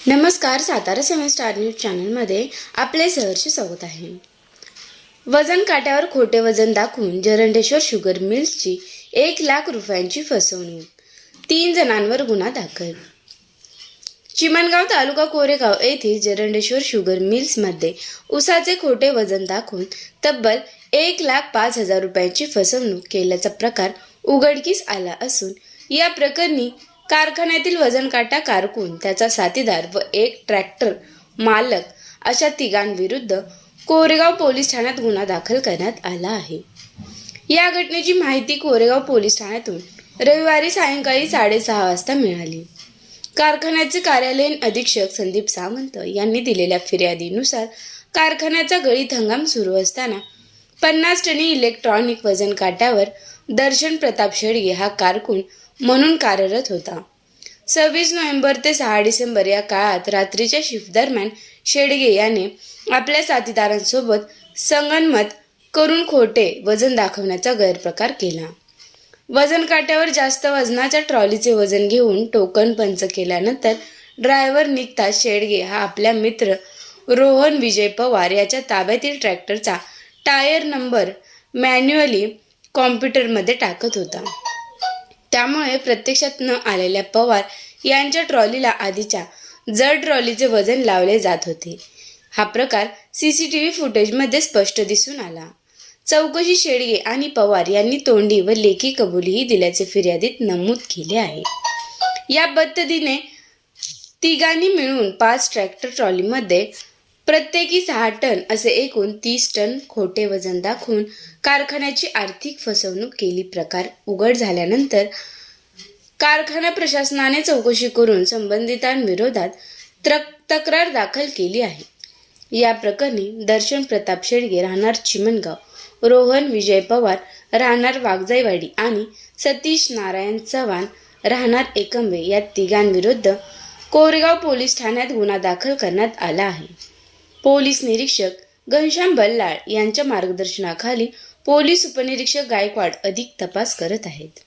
नमस्कार सातारा सेवन star news चॅनलमध्ये आपले सहर्ष स्वागत आहे. वजन काट्यावर खोटे वजन दाखवून जरंडेश्वर शुगर मिल्सची एक लाख रुपयांची फसवणूक तीन जणांवर गुन्हा दाखल. चिमणगाव तालुका कोरेगाव येथे जरंडेश्वर शुगर मिल्समध्ये उसाचे खोटे वजन दाखवून तब्बल एक लाख पाच हजार रुपयांची फसवणूक केल्याचा प्रकार उघडकीस आला असून या प्रकरणी कारखान्यातील वजन काटा कारकून त्याचा साथीदार व एक ट्रॅक्टर मालक अशा तिघांविरुद्ध कोरेगाव पोलीस ठाण्यात गुन्हा दाखल करण्यात आला आहे. या घटनेची माहिती कोरेगाव पोलीस ठाण्यातून रविवारी सायंकाळी साडेसहा वाजता मिळाली. कारखान्याचे कार्यालयीन अधीक्षक संदीप सावंत यांनी दिलेल्या फिर्यादीनुसार कारखान्याचा गळीत हंगाम सुरू असताना पन्नास टनी इलेक्ट्रॉनिक वजन काट्यावर दर्शन प्रताप शेडगे हा कारकून म्हणून कार्यरत होता. सव्वीस नोव्हेंबर ते सहा डिसेंबर या काळात रात्रीच्या शिफ्ट दरम्यान शेडगे याने आपल्या साथीदारांसोबत संगनमत करून खोटे वजन दाखवण्याचा गैरप्रकार केला. वजन काट्यावर जास्त वजनाच्या ट्रॉलीचे वजन घेऊन टोकन पंच केल्यानंतर ड्रायव्हर निघता शेडगे हा आपल्या मित्र रोहन विजय पवार याच्या ताब्यातील ट्रॅक्टरचा टायर नंबर मॅन्युअली कॉम्प्युटरमध्ये टाकत होता. त्यामुळे प्रत्यक्षात न आलेल्या पवार यांच्या ट्रॉलीला आधीच्या जड ट्रॉलीचे वजन लावले जात होते. हा प्रकार सी सी टी व्ही फुटेजमध्ये स्पष्ट दिसून आला. चौकशी शेडगे आणि पवार यांनी तोंडी व लेखी कबुलीही दिल्याचे फिर्यादीत नमूद केले आहे. या पद्धतीने तिघांनी मिळून पाच ट्रॅक्टर ट्रॉलीमध्ये प्रत्येकी सहा टन असे एकूण तीस टन खोटे वजन दाखवून कारखान्याची आर्थिक फसवणूक केली. प्रकार उघड झाल्यानंतर कारखाना प्रशासनाने चौकशी करून संबंधितांविरोधात तक्रार दाखल केली आहे. या प्रकरणी दर्शन प्रताप शेडगे राहणार चिमणगाव रोहन विजय पवार राहणार वागजाईवाडी आणि सतीश नारायण चव्हाण राहणार एकंबे या तिघांविरुद्ध कोरेगाव पोलीस ठाण्यात गुन्हा दाखल करण्यात आला आहे. पोलीस निरीक्षक घनश्याम बल्लाळ यांच्या मार्गदर्शनाखाली पोलीस उपनिरीक्षक गायकवाड अधिक तपास करत आहेत.